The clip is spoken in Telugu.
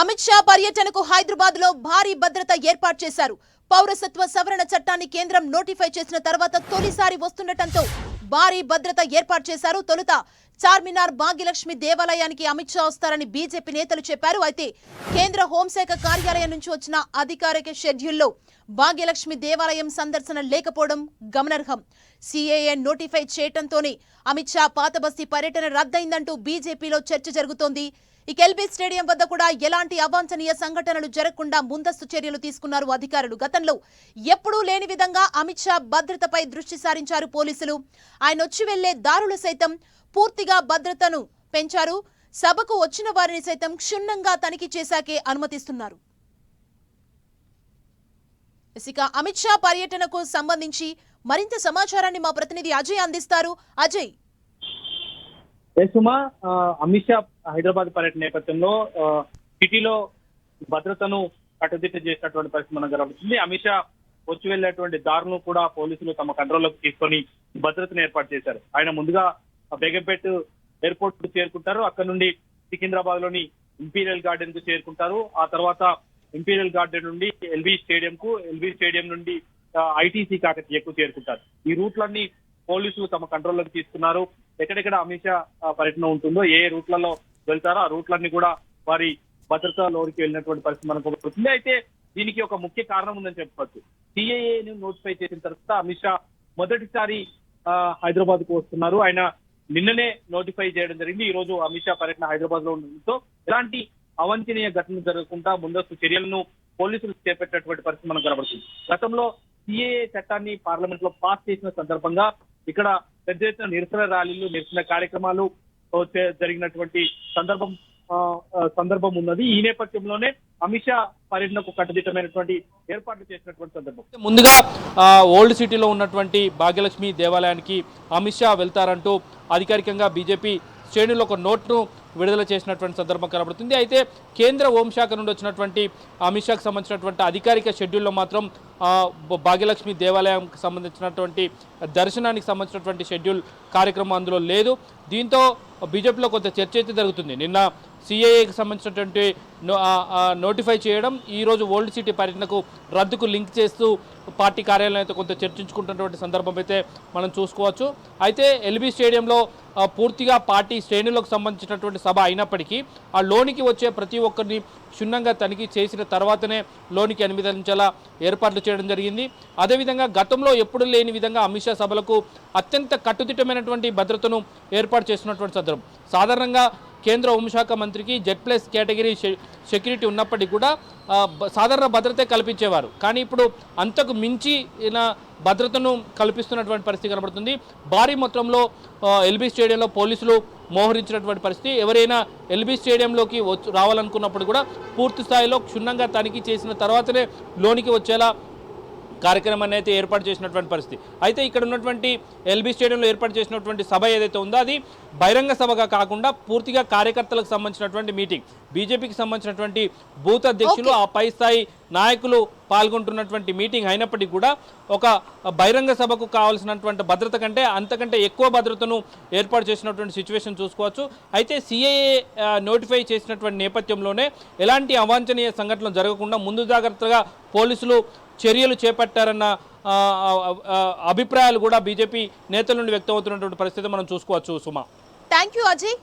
అమిత్ షా పర్యటనకు హైదరాబాద్లో భారీ భద్రత ఏర్పాటు చేశారు. పౌరసత్వ సవరణ చట్టాన్ని కేంద్రం నోటిఫై చేసిన తర్వాత తొలిసారి వస్తుండటంతో భారీ భద్రత ఏర్పాటు చేశారు. తొలుత చార్మినార్ భాగ్యలక్ష్మి దేవాలయానికి అమిత్ షా వస్తారని బీజేపీ నేతలు చెప్పారు. అయితే కేంద్ర హోంశాఖ కార్యాలయం నుంచి వచ్చిన అధికారిక షెడ్యూల్లో భాగ్యలక్ష్మి దేవాలయం సందర్శన లేకపోవడం గమనార్హం. సిఏఏ నోటిఫై చేయటంతోనే అమిత్ షా పాతబస్తీ పర్యటన రద్దయిందంటూ బీజేపీలో చర్చ జరుగుతోంది. ఇక ఎల్బీ స్టేడియం వద్ద కూడా ఎలాంటి అవాంఛనీయ సంఘటనలు జరగకుండా ముందస్తు చర్యలు తీసుకున్నారు అధికారులు. గతంలో ఎప్పుడూ లేని విధంగా అమిత్ షా భద్రతపై దృష్టి సారించారు పోలీసులు. ఆయన వచ్చి వెళ్ళే దారులు సైతం పూర్తిగా భద్రతను పెంచారు. సభకు వచ్చిన వారిని సైతం క్షుణ్ణంగా తనిఖీ చేశాకే అనుమతిస్తున్నారు. ఇక అమిత్ షా పర్యటనకు సంబంధించి మరింత సమాచారాన్ని మా ప్రతినిధి అజయ్ అందిస్తారు. అజయ్ సుమా అమిత్ షా హైదరాబాద్ పర్యటన నేపథ్యంలో ఆ, సిటీలో భద్రతను కట్టుదిట్టు చేసినటువంటి పరిస్థితి మనకు కనబడుతుంది. అమిత్ షా వచ్చి వెళ్ళేటువంటి దారులను కూడా పోలీసులు తమ కంట్రోల్లోకి తీసుకొని భద్రతను ఏర్పాటు చేశారు. ఆయన ముందుగా బేగంపేట్ ఎయిర్పోర్ట్కు చేరుకుంటారు. అక్కడ నుండి సికింద్రాబాద్లోని ఇంపీరియల్ గార్డెన్కు చేరుకుంటారు. ఆ తర్వాత ఇంపీరియల్ గార్డెన్ నుండి ఎల్బీ స్టేడియం కు ఎల్బీ స్టేడియం నుండి ఐటీసీ కాకతీయకు చేరుకుంటారు. ఈ రూట్లన్నీ పోలీసులు తమ కంట్రోల్లోకి తీసుకున్నారు. ఎక్కడెక్కడ అమిత్ షా పర్యటన ఉంటుందో ఏ రూట్లలో వెళ్తారో ఆ రూట్లన్నీ కూడా వారి భద్రతలోకి వెళ్ళినటువంటి పరిస్థితి మనకు వస్తుంది అయితే దీనికి ఒక ముఖ్య కారణం ఉందని చెప్పవచ్చు సిఏఏని నోటిఫై చేసిన తర్వాత అమిత్ షా మొదటిసారి హైదరాబాద్కు వస్తున్నారు. ఆయన నిన్ననే నోటిఫై చేయడం జరిగింది. ఈ రోజు అమిత్ షా పర్యటన హైదరాబాద్లో ఉండడంతో ఎలాంటి అవాంఛనీయ ఘటనలు జరగకుండా ముందస్తు చర్యలను పోలీసులు చేపట్టినటువంటి పరిస్థితి మనకు కనబడుతుంది. గతంలో సిఏఏ చట్టాన్ని పార్లమెంట్లో పాస్ చేసిన సందర్భంగా ఇక్కడ పెద్ద ఎత్తున నిరసన ర్యాలీలు నిరసన కార్యక్రమాలు జరిగినటువంటి సందర్భం ఆ, సందర్భం ఉన్నది. ఈ నేపథ్యంలోనే అమిత్ షా పర్యటనకు కట్టుదిట్టమైనటువంటి ఏర్పాట్లు చేసినటువంటి సందర్భం. ముందుగా ఓల్డ్ సిటీలో ఉన్నటువంటి భాగ్యలక్ష్మి దేవాలయానికి అమిత్ షా వెళ్తారంటూ అధికారికంగా బీజేపీ శ్రేణులు ఒక నోట్ను విడుదల చేసినటువంటి సందర్భం కనబడుతుంది. అయితే కేంద్ర హోంశాఖ నుండి వచ్చినటువంటి అమిత్ షాకు సంబంధించినటువంటి అధికారిక షెడ్యూల్లో మాత్రం భాగ్యలక్ష్మి దేవాలయంకి సంబంధించినటువంటి దర్శనానికి సంబంధించినటువంటి షెడ్యూల్ కార్యక్రమం అందులో లేదు. దీంతో బీజేపీలో కొంత చర్చ అయితే జరుగుతుంది. నిన్న సిఏఏకి సంబంధించినటువంటి నోటిఫై చేయడం ఈరోజు ఓల్డ్ సిటీ పర్యటనకు రద్దుకు లింక్ చేస్తూ పార్టీ కార్యాలయం అయితే కొంత చర్చించుకుంటున్నటువంటి సందర్భం అయితే మనం చూసుకోవచ్చు. అయితే ఎల్బీ స్టేడియంలో పూర్తిగా పార్టీ శ్రేణులకు సంబంధించినటువంటి సభ అయినప్పటికీ ఆ లోనికి వచ్చే ప్రతి ఒక్కరిని క్షుణ్ణంగా తనిఖీ చేసిన తర్వాతనే లోనికి అనుమతించేలా ఏర్పాట్లు చేయడం జరిగింది. అదేవిధంగా గతంలో ఎప్పుడు లేని విధంగా అమిత్ షా సభలకు అత్యంత కట్టుదిట్టమైనటువంటి భద్రతను ఏర్పాటు చేస్తున్నటువంటి సందర్భం. సాధారణంగా కేంద్ర హోంశాఖ మంత్రికి జెడ్ ప్లస్ కేటగిరీ సెక్యూరిటీ ఉన్నప్పటికీ కూడా సాధారణ భద్రతే కల్పించేవారు. కానీ ఇప్పుడు అంతకు మించి భద్రతను కల్పిస్తున్నటువంటి పరిస్థితి కనబడుతుంది. భారీ మొత్తంలో ఎల్బీ స్టేడియంలో పోలీసులు మోహరించినటువంటి పరిస్థితి. ఎవరైనా ఎల్బీ స్టేడియంలోకి వచ్చి రావాలనుకున్నప్పుడు కూడా పూర్తి స్థాయిలో క్షుణ్ణంగా తనిఖీ చేసిన తర్వాతనే లోనికి వచ్చేలా కార్యక్రమాన్ని అయితే ఏర్పాటు చేసినటువంటి పరిస్థితి. అయితే ఇక్కడ ఉన్నటువంటి ఎల్బీ స్టేడియంలో ఏర్పాటు చేసినటువంటి సభ ఏదైతే ఉందో అది బహిరంగ సభగా కాకుండా పూర్తిగా కార్యకర్తలకు సంబంధించినటువంటి మీటింగ్. బీజేపీకి సంబంధించినటువంటి బూత్ అధ్యక్షులు ఆ పై స్థాయి నాయకులు పాల్గొంటున్నటువంటి మీటింగ్ అయినప్పటికీ కూడా ఒక బహిరంగ సభకు కావాల్సినటువంటి భద్రత కంటే అంతకంటే ఎక్కువ భద్రతను ఏర్పాటు చేసినటువంటి సిచ్యువేషన్ చూసుకోవచ్చు. అయితే సిఏఏ నోటిఫై చేసినటువంటి నేపథ్యంలోనే ఎలాంటి అవాంఛనీయ సంఘటనలు జరగకుండా ముందు జాగ్రత్తగా పోలీసులు చర్యలు చేపట్టారన్న అభిప్రాయాలు కూడా బీజేపీ నేతల నుండి వ్యక్తమవుతున్నటువంటి పరిస్థితి మనం చూసుకోవచ్చు. సుమా. Thank you Ajay